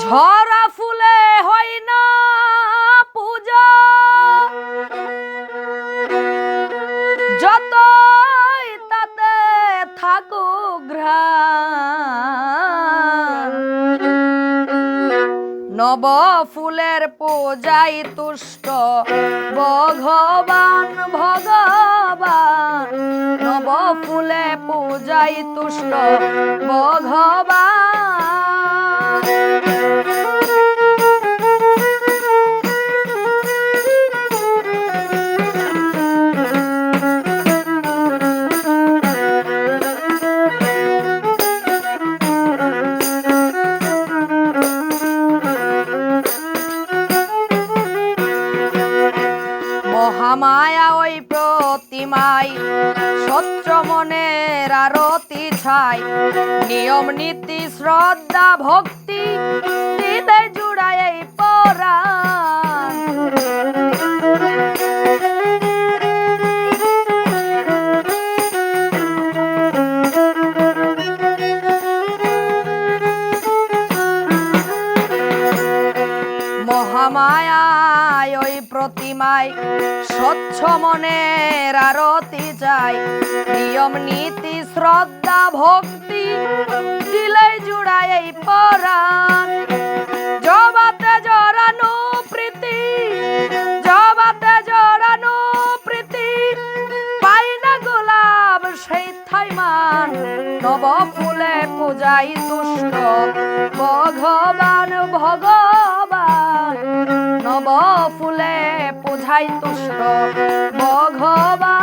ঝরা ফুলে হয় না পূজা। যতই তাতে থাকুক নব ফুলের পূজাই তুষ্ট ভগবান ভগবান। নব ফুলে পূজাই তুষ্ট ভগবান। মহামায়া ওই প্রতিমাই সত্য মনের আরতি ছাই। নিয়ম, নীতি, শ্রদ্ধা, ভক্তি, হৃদয় জুড়ায় এই পরাণ। মহামায়ায়, ওই প্রতিমায় স্বচ্ছ মনের আরতি চাই। নিয়ম, নীতি, শ্রদ্ধা, ভক্তি দিলে জুড়াই এই পরাণ। জবাতে জড়ানো প্রীতি, জবাতে জড়ানো প্রীতি, পাই না গোলাপ সেই থাইমান নব ফুলে পূজাই তুষ্ট, ভগবান ভগবান ফুলে পূজাই তুষ্ট ভগবান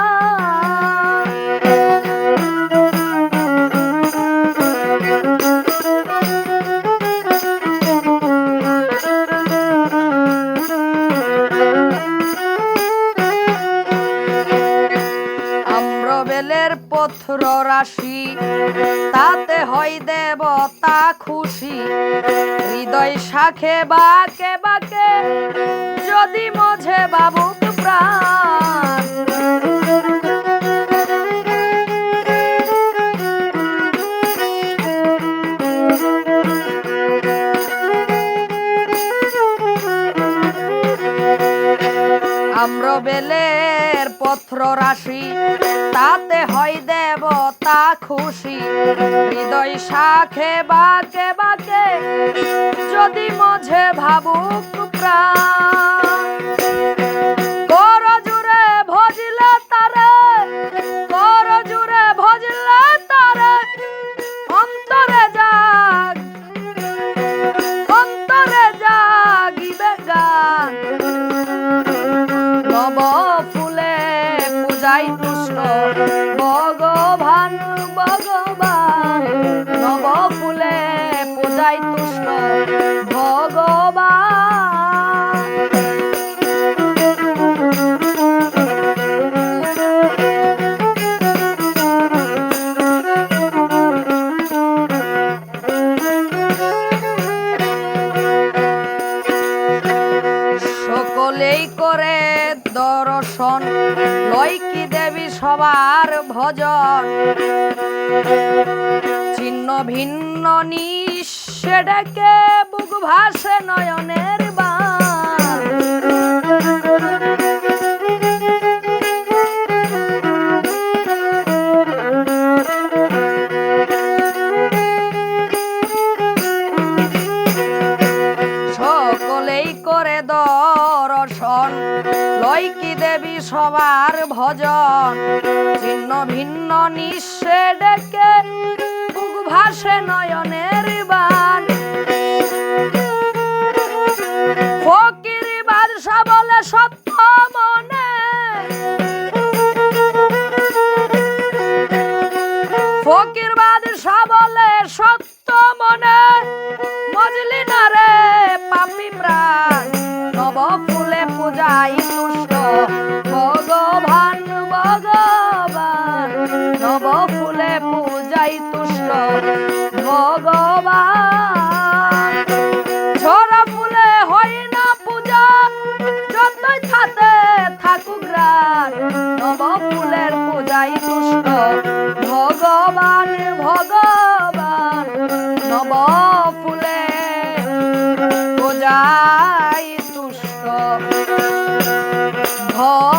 পত্র রাশি তাতে হয় দেবতা খুশি। হৃদয় শাখে বাকে বাকে যদি মঝে বাবুক প্রাণ। আম্রবেলের পত্র রাশি, তাতে হয় দেবতা খুশি। হৃদয় শাখে বাকে বাকে, যদি মঝে ভাবুক প্রাণ পূজাই ভগবান। সকলেই করে দর্শন কি সবার ভজন। ছিন্ন ভিন্ন নিঃ ডেকে বুক ভাসে নয়নের বান। দর্শন। লয়কি দেবী সবার ভজন। ছিন্ন ভিন্ন নিঃশ্বে ডেকে ভাসে নয়নের পূজাই তুষ্ট ভগবান ভগবান নব ফুলে পূজাই তুষ্ট ভগবান। ঝরা ফুলে পূজা, যতই থাতে থাকুক নব ফুলের পূজাই তুষ্ট ভগবান ভগবান নব ফুলে যায় ঘর।